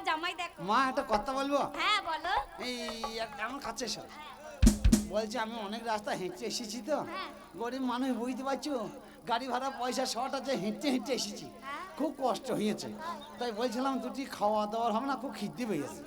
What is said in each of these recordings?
আমার জামাই দেখো। মা একটা কথা বলব? হ্যাঁ বলো। এই আমার কাছে এসো বলছি আমি অনেক রাস্তা হেঁটে এসেছি তো। হ্যাঁ। গরিব মানুষ বুঝতে পারছ? গাড়ি ভাড়া পয়সা শর্ট আছে হেঁটে হেঁটে এসেছি। হ্যাঁ। খুব কষ্ট হয়েছে। তাই বলছিলাম দুটি খাওয়া দাওয়ার হবে না খুব খিদে পেয়েছে।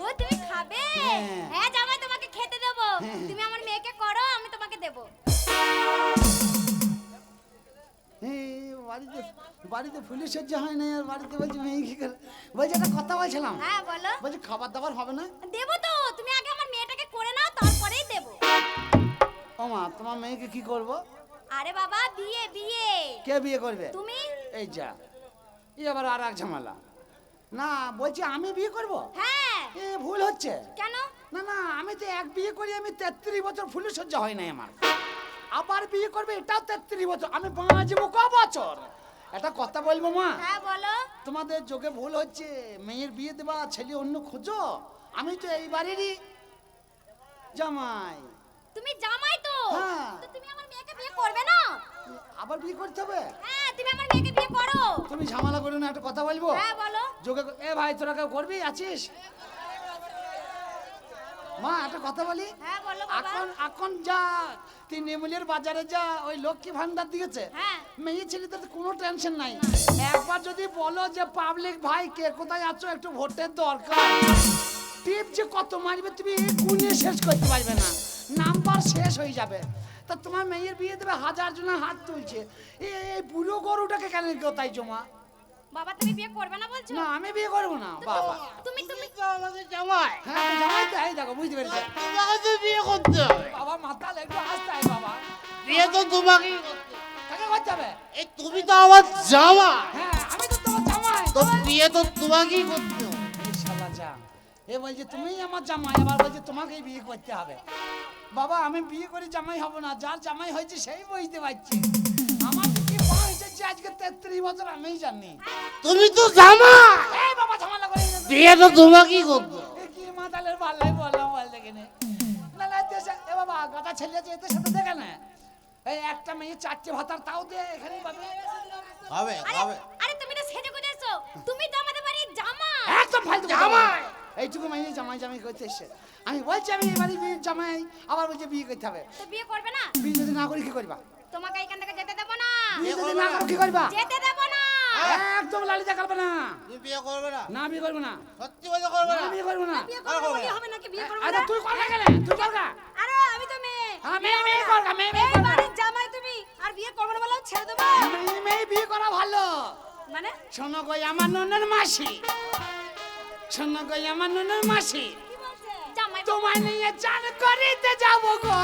ও তুমি খাবে? হ্যাঁ। হ্যাঁ জামাই তোমাকে খেতে দেবো। তুমি আমার মেয়েকে করো আমি তোমাকে দেবো। বাড়িতে বাড়িতে ফুলের সহ্য হয় না আর বাড়িতে বলছি মেয়ে কি করে? বলছি একটা কথা বলছিলাম। হ্যাঁ বলো। বলছি খাবার দাবার হবে না? দেবো তো তুমি আগে আমার মেয়েটাকে করে নাও তারপরেই দেবো। ও মা তোমার মেয়েকে কি করব? আরে বাবা বিয়ে বিয়ে। কে বিয়ে করবে? তুমি? এই যা এই আবার আর এক ঝামেলা। না বলছি আমি বিয়ে করব? হ্যাঁ। এ ভুল হচ্ছে। কেন? না না আমি তো এক বিয়ে করি আমি তেত্রিশ বছর ফুলের সহ্য হয় নাই আমার। আবার বিয়ে করবে এটাও তেত্রিশ বছর। আমি বাঁচবো ক বছর? একটা কথা বলব মা? হ্যাঁ বলো। তোমাদের যোগে ভুল হচ্ছে। মেয়ের বিয়ে দেবা ছেলে অন্য খোঁজো। আমি তো এই বাড়িরই জামাই। তুমি জামাই তো? হ্যাঁ। তো তুমি আমার মেয়েকে বিয়ে করবে না? আবার বিয়ে করতে হবে? হ্যাঁ তুমি আমার মেয়েকে বিয়ে করো। তুমি ঝামেলা করো না একটা কথা বলব? হ্যাঁ বলো। যোগে এ ভাই তোরা কেউ করবি? আছিস? মা একটা কথা বলি? হ্যাঁ বলো বাবা। এখন এখন যা তৃণমূলের বাজারে যা ওই লক্ষ্মী ভান্ডার দিয়েছে। হ্যাঁ। মেয়ে ছেলেদের কোনো টেনশন নাই। একবার যদি বলো যে পাবলিক ভাই কে কোথায় আছো? একটু ভোটের দরকার। টিপ যে কত মারবে তুমি গুনে শেষ করতে পারবে না। নাম্বার শেষ হয়ে যাবে। তা তোমার মেয়ের বিয়ে দেবে হাজার জন হাত তুলছে। এই বুড়ো গরুটাকে কেন কোথায় জমা? বাবা তুমি বিয়ে করবে না বলছো? না আমি বিয়ে করব না বাবা। তুমি তুমি তো আমাদের জামাই? হ্যাঁ জামাই তো এই দেখো বুঝতে পেরেছে? তোমাকে তো বিয়ে করতে হবে। বাবা মাতাল একটু আসতে বাবা। বিয়ে তো তোমাকেই করতে হবে। কাকে করতে হবে? এই তুমি তো আমার জামাই। হ্যাঁ আমি তো তোমার জামাই। তো বিয়ে তো তোমাকেই করতে হবে। এই যা। এ বলছে তুমিই আমার জামাই। আবার বলছে তোমাকেই বিয়ে করতে হবে। বাবা আমি বিয়ে করে জামাই হব না। যার জামাই হয়েছে সেই বুঝতে পারছি। আজকে তেত্রিশ বছর আমিই জানি। তুমি তো জামাই এই বাবা ঝামেলা করে বিয়ে তো তোমাকেই হবে। কি মাতালের ভাল্লাই বললাম বল দেখে নে। না না দেশে এ বাবা কথা ছেলে আছে এদের সাথে দেখে না। এই একটা মেয়ে চারটে ভাতার তাও দে এখানেই পাবে। আরে আরে তুমি তো সেজে গুজে এসো তুমি তো আমাদের বাড়ির জামাই। একদম ফালতু জামাই! এইটুকু মেয়ে জামাই জামাই করতে এসছে। আমি বলছি আমি এবারে বিয়ে জামাই আবার বলছে বিয়ে করতে হবে। তো বিয়ে করবে না? বিয়ে যদি না করি কি করবা? তোমাকে বিয়ে যদি না। করো কি করবা? যেতে দেবো না। একদম লালিতা করবে না। তুমি বিয়ে করবে না। না বিয়ে করব না। সত্যি কথা করবে না? বিয়ে করব না। বিয়ে করবে করবে বলি হবে নাকি? বিয়ে করবে আরে তুই কর গেলে তুই কর আরে আমি তো মেয়ে। হ্যাঁ মেয়ে মেয়ে কর মেয়ে মেয়ে এই বাড়ির জামাই তুমি। আর বিয়ে করবে না বলে ছেড়ে দেবো। মেয়ে মেয়ে বিয়ে করা ভালো। মানে? শোনো গই আমার ননের মাসি। শোনো গই আমার ননের মাসি। কি বলছে? জামাই তোমায় নিয়ে চান করিতে যাব গো।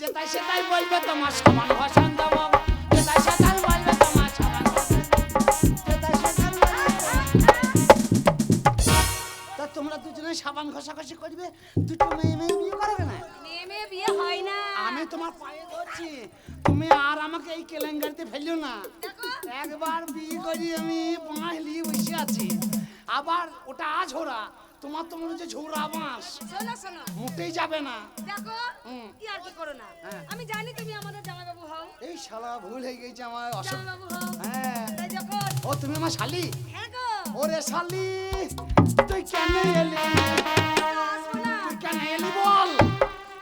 যেটাই সেটাই বলবে তোমার সমান ভাষণ দেবো যেটাই সেটাই বলবে তোমার সমান। তা দুজনে সাবান ঘষাঘষি করবে দুটো মেয়ে মেয়ে বিয়ে করবে না? মেয়ে মেয়ে বিয়ে হয় না। আমি তোমার পায়ে ধরছি তুমি আর আমাকে এই কেলেঙ্গারিতে ফেলিও না। একবার বিয়ে করি আমি বাঁশলি বসে আছি। আবার ওটা আঝোরা তোমার তো মনে হচ্ছে ঝোরা বাঁশ শোনো শোনো। মোটেই যাবে না। দেখো কি আর কি করো না। হ্যাঁ। আমি জানি তুমি আমাদের জামাই বাবু হও। এই শালা ভুল হয়ে গেছে আমার অসুখ বাবু হও। হ্যাঁ। তাই যখন ও তুমি আমার শালি? হ্যাঁ গো। ওরে শালি তুই কেন এলি? তুই কেন এলি বল?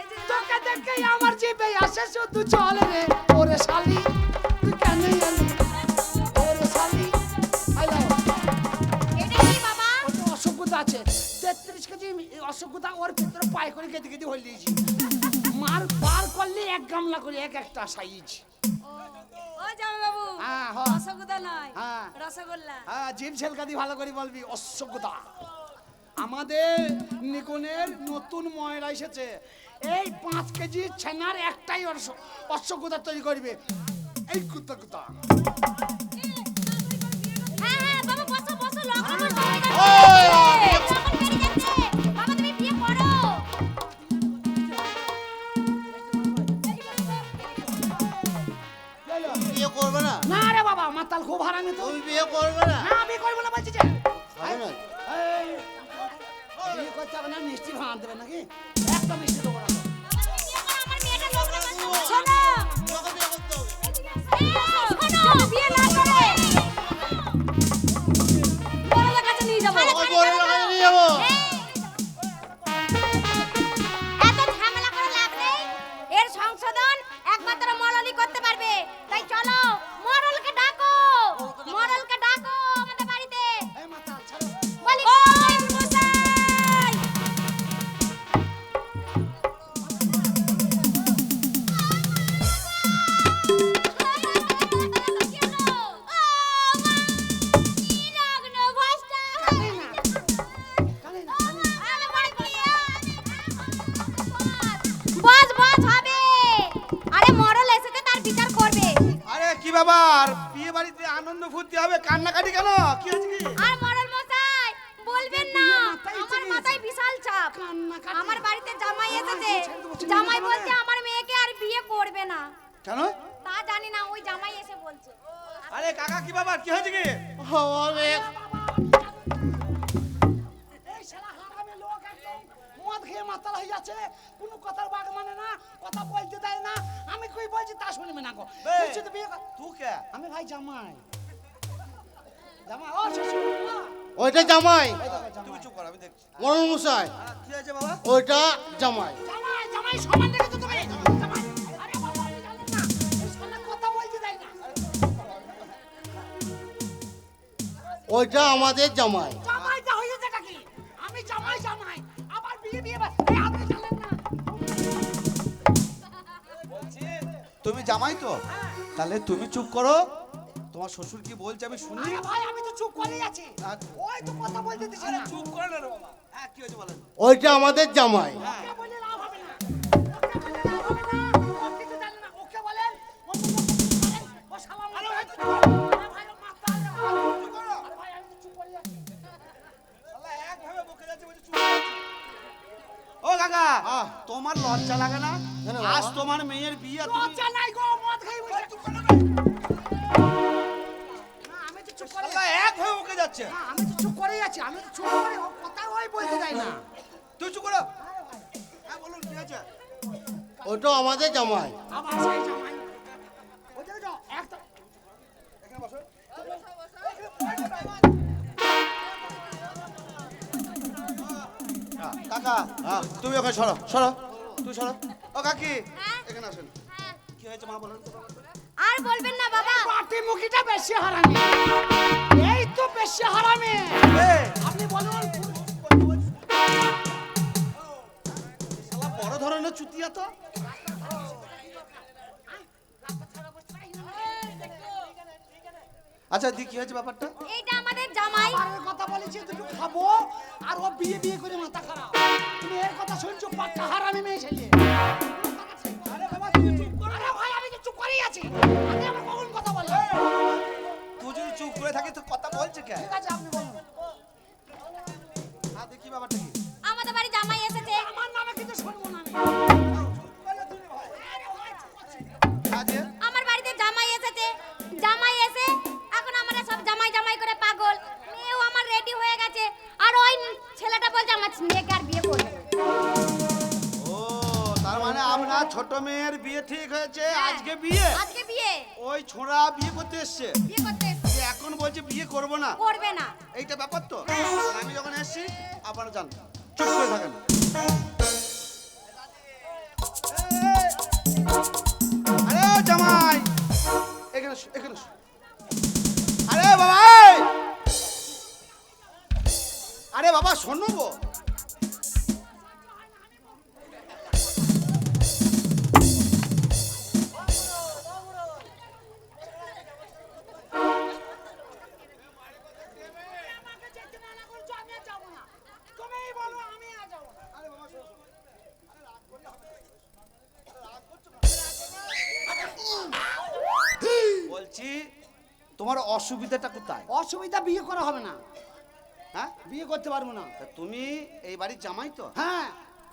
এই যে তোকে দেখে। আমার জিভে আসে শুধু চল রে। ওরে শালি। অসভ্যতা ওর ভিতরে পায়ে করে কেটে কেটে হয়ে দিয়েছি মার বার করলে এক গামলা করে এক একটা সাইজ। ও হ্যাঁ, হ্যাঁ। নয় হ্যাঁ। রসগোল্লা। হ্যাঁ জিভ ছেলকা ভালো করে বলবি আমাদের নিকনের নতুন ময়রা এসেছে। এই পাঁচ কেজি ছানার একটাই অসভ্যতা তৈরি করবে। এই কুত্তা কুত্তা। না আমার তাল খুব হারামি তো। তুমি বিয়ে করবে না? না আমি করব না বলছি যে। হবে না? এই, বিয়ে করতে হবে না মিষ্টি ভাঙা দেবে নাকি? একটা মিষ্টি দেবো না আমার মেয়েটা লগ্ন শোনো। তোমাকে বিয়ে করতে হবে। এই, শোনো বিয়ে না করে। আনন্দ ফুর্তি হবে কান্নাকাটি কেন? কি হয়েছে কি? আর মরল মশাই বলবেন না আমার মাথায় বিশাল চাপ। আমার বাড়িতে জামাই এসেছে। জামাই বলছে আমার মেয়েকে আর বিয়ে করবে না। কেন? তা জানি না ওই জামাই এসে বলছে। আরে কাকা কি ব্যাপার? কি হয়েছে কি? হবে। এই শালা হারামি লোক একদম মদ খেয়ে মাতাল হয়ে যাচ্ছে। কোনো কথার বাগ মানে না কথা বলতে দেয় না। আমি কই বলছি তা শুনবে না গো। বে। বলছি তো বিয়ে কর- তুই কে? আমি ভাই জামাই। ওইটা জামাই। এই দেখো জামাই। তুমি চুপ কর আমি দেখছি। মরণ মশাই কি হয়েছে বাবা? ওইটা জামাই। সমান তুমি? ওইটা আমাদের জামাই। জামাইটা হয়ে যেটা কি? আমি জামাই জামাই। আবার বিয়ে বিয়ে এই আপনি জানেন না। তুমি জামাই তো? তাহলে তুমি চুপ করো। তোমার শ্বশুর কি বলছে আমি শুনি? ভাই আমি তো চুপ করেই আছি। ওই তো কথা বলতে দিছি না। চুপ করে না রে বাবা। হ্যাঁ কি হয়েছে বলেন? ওইটা আমাদের জামাই। ওকে বলে লাভ হবে না। ওকে বলে লাভ হবে না। ও কিছু জানে না। ওকে বলেন ও মুখে মুখে বলেন ও শালা আরে ভাই আরে ভাই ও মাথা আরে ভাই চুপ করো। আরে ভাই আমি তো চুপ করে আছি। শালা একভাবে বকে যাচ্ছে বলছে চুপ কর। ও কাকা তোমার লজ্জা লাগে না? আজ তোমার মেয়ের বিয়ে তুমি লজ্জা নাই গো মদ খাই বসে। যাচ্ছে। না, আমি তো চুপ করেই আছি আমি তো চুপ করে ও কথা ওই বলতে দেয় না। তুই চুপ করো। হ্যাঁ বলুন কি আছে? ওইটা আমাদের জামাই। আবার সেই জামাই। ওই যে যাও একটা এখানে বসো। হ্যাঁ, কাকা হ্যাঁ। তুমি ওখানে সরো সরো। তুই সরো। ও কাকি হ্যাঁ? এখানে আসেন। হ্যাঁ। কি হয়েছে মা বলুন তো? আর বলবেন না বাবা। পাটি মুখিটা বেশি হারামি। এই তো বেশি হারামি। আপনি বলুন শালা বড় ধরনের চুতিয়া তো। আচ্ছা দি কি হয়েছে ব্যাপারটা? এইটা আমাদের জামাই। আমার কথা বলেছি দুটো খাব আর ও বিয়ে বিয়ে করে মাথা খারাপ। তুমি এর কথা শুনছো পাক্কা হারামি মেয়ে ছেলে। তুই যদি চুপ করে থাকিস তোর কথা বলছে কে? ঠিক আছে আপনি বলুন। হ্যাঁ দেখি ব্যাপারটা বিয়ে? আজকে বিয়ে। ওই ছোড়া বিয়ে করতে এসছে। বিয়ে করতে এসেছে। এখন বলছে বিয়ে করব না। করবে না। এইটা ব্যাপার তো? আমি যখন এসছি আপনারা জান চুপ করে থাকেন। আরে জামাই! এখানে এখানে আরে বাবা! আরে বাবা শোনো গো। তোমার অসুবিধাটা কোথায়? অসুবিধা বিয়ে করা হবে না। হ্যাঁ? বিয়ে করতে পারব না। তা তুমি এই বাড়ির জামাই তো? হ্যাঁ।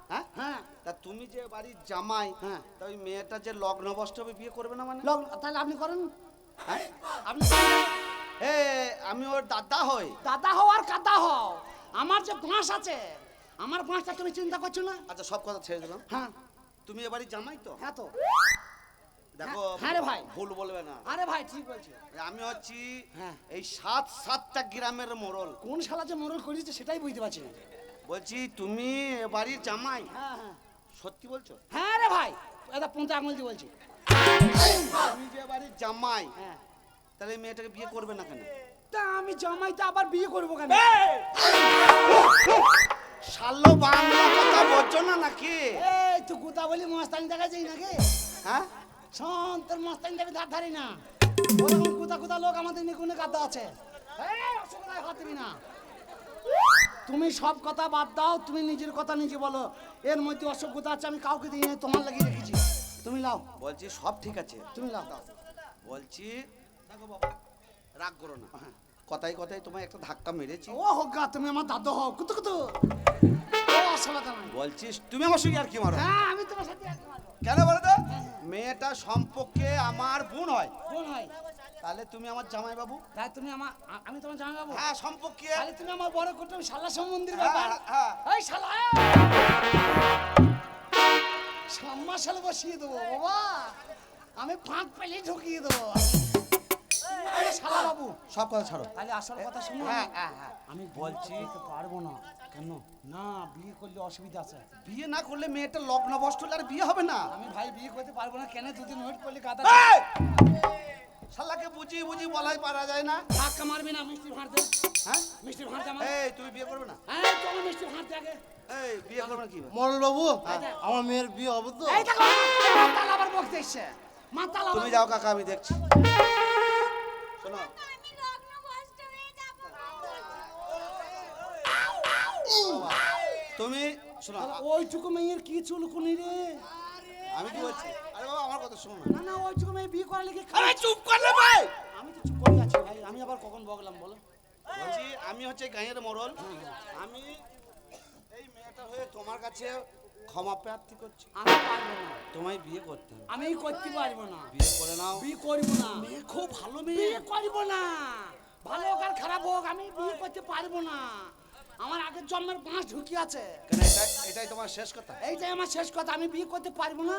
হ্যাঁ? হ্যাঁ। তা তুমি যে বাড়ির জামাই হ্যাঁ। তা ওই মেয়েটা যে লগ্ন বস্তবে বিয়ে করবে না মানে? লগ্ন তাহলে আপনি করেন। হ্যাঁ? আপনি এ আমি ওর দাদা হই। দাদা হও আর কাদা হও। আমার যে বাঁশ আছে আমার বাঁশটা তুমি চিন্তা করছ না? আচ্ছা সব কথা ছেড়ে দিলাম। হ্যাঁ। তুমি এ জামাই তো? হ্যাঁ তো। দেখো হ্যাঁ রে ভাই। ভুল বলবে না। আরে ভাই ঠিক বলছি। আমি হচ্ছি হ্যাঁ। এই সাত সাতটা গ্রামের মোড়ল। কোন শালা যে মরল করেছে সেটাই বুঝতে পারছি না। বলছি তুমি বাড়ির জামাই? হ্যাঁ হ্যাঁ। সত্যি বলছো? হ্যাঁ রে ভাই এটা পঞ্চা আঙুল দিয়ে বলছি। তুমি যে বাড়ির জামাই হ্যাঁ। তাহলে মেয়েটাকে বিয়ে করবে না কেন? তা আমি জামাইতে আবার বিয়ে করব কেন? শালো বাংলা কথা বলছো না নাকি? এই তুই গুতা বলি মস্তানি দেখা যাই নাকি? হ্যাঁ? শোন তোর মস্তানি দেখে ধার ধারি না। ওরকম লোক আমাদের নিকুনে কাদা আছে। এই, অসুবিধায় হাত দিবি না। তুমি সব কথা বাদ দাও তুমি নিজের কথা নিজে বলো। এর মধ্যে অসভ্যতা আছে আমি কাউকে দিই তোমার লাগিয়ে রেখেছি। তুমি লাও। বলছি সব ঠিক আছে। তুমি লাও দাও। বলছি দেখো বাবা রাগ করো না। কথাই কথাই তোমায় একটা ধাক্কা মেরেছি। ও হোক গা তুমি আমার দাদু হও। কুতু কুতু। বলছিস তুমি আমার সঙ্গে আর কি মারো? হ্যাঁ আমি তোমার সাথে কেন বলো তো? মেয়েটা সম্পর্কে আমার বোন হয়। হয়। তাহলে তুমি আমার জামাই বাবু তাই তুমি আমার আমি তোমার জামাই বাবু হ্যাঁ সম্পর্কে। তাহলে তুমি আমার বড় শালা সম্বন্ধীর হ্যাঁ, ব্যাপার। হ্যাঁ। এই শালা! সাম্মা শালা বসিয়ে দেবো বাবা। আমি ফাঁক পেলে ঢুকিয়ে দেবো। আরে শালা বাবু সব কথা ছাড়ো। তাহলে আসল কথা শুনো হ্যাঁ, হ্যাঁ, হ্যাঁ। আমি বলছি পারব না। কেন? না বিয়ে করলে অসুবিধা আছে। বিয়ে না করলে মেয়েটা লগ্ন বস্ত হলে আর বিয়ে হবে না। আমি ভাই বিয়ে করতে পারব না কেন? দুদিন ওয়েট করলে গাদা শালাকে বুঝিয়ে বুঝিয়ে বলাই পারা যায় না। ধাক্কা মারবি না মিষ্টি ভাঁড়তে হ্যাঁ? মিষ্টি ভাঁড়তে আমার। এই তুমি বিয়ে করবে না? হ্যাঁ তোমার মিষ্টি ভাঁড়তে আগে। এই বিয়ে করবে না কি? মরল বাবু হ্যাঁ। আমার মেয়ের বিয়ে হবে তো? এই দেখো মাতাল আবার বকতে মাতাল তুমি যাও কাকা আমি দেখছি। তুমি শোনো। ওইটুকু মেয়ের কি চুলকুনি রে? আমি কি বলছি? আরে বাবা আমার কথা শোনো না। না ওইটুকু মেয়ে বিয়ে করালে কি আরে চুপ করলে ভাই! আমি তো চুপ করে আছি ভাই আমি আবার কখন বকলাম বলো? বলছি আমি হচ্ছে গাঁয়ের মরল আমি এই মেয়েটা হয়ে তোমার কাছে ক্ষমা প্রার্থী করছি। আমি পারব না। তোমায় বিয়ে করতে হবে। আমি করতে পারব না। বিয়ে করে নাও। বিয়ে করব না। মেয়ে খুব ভালো মেয়ে। বিয়ে করব না। ভালো হোক আর খারাপ হোক আমি বিয়ে করতে পারব না। আমার আগের জন্মের বাঁশ ঢুকি আছে। এটাই এটাই তোমার শেষ কথা? এইটাই আমার শেষ কথা। আমি বিয়ে করতে পারব না।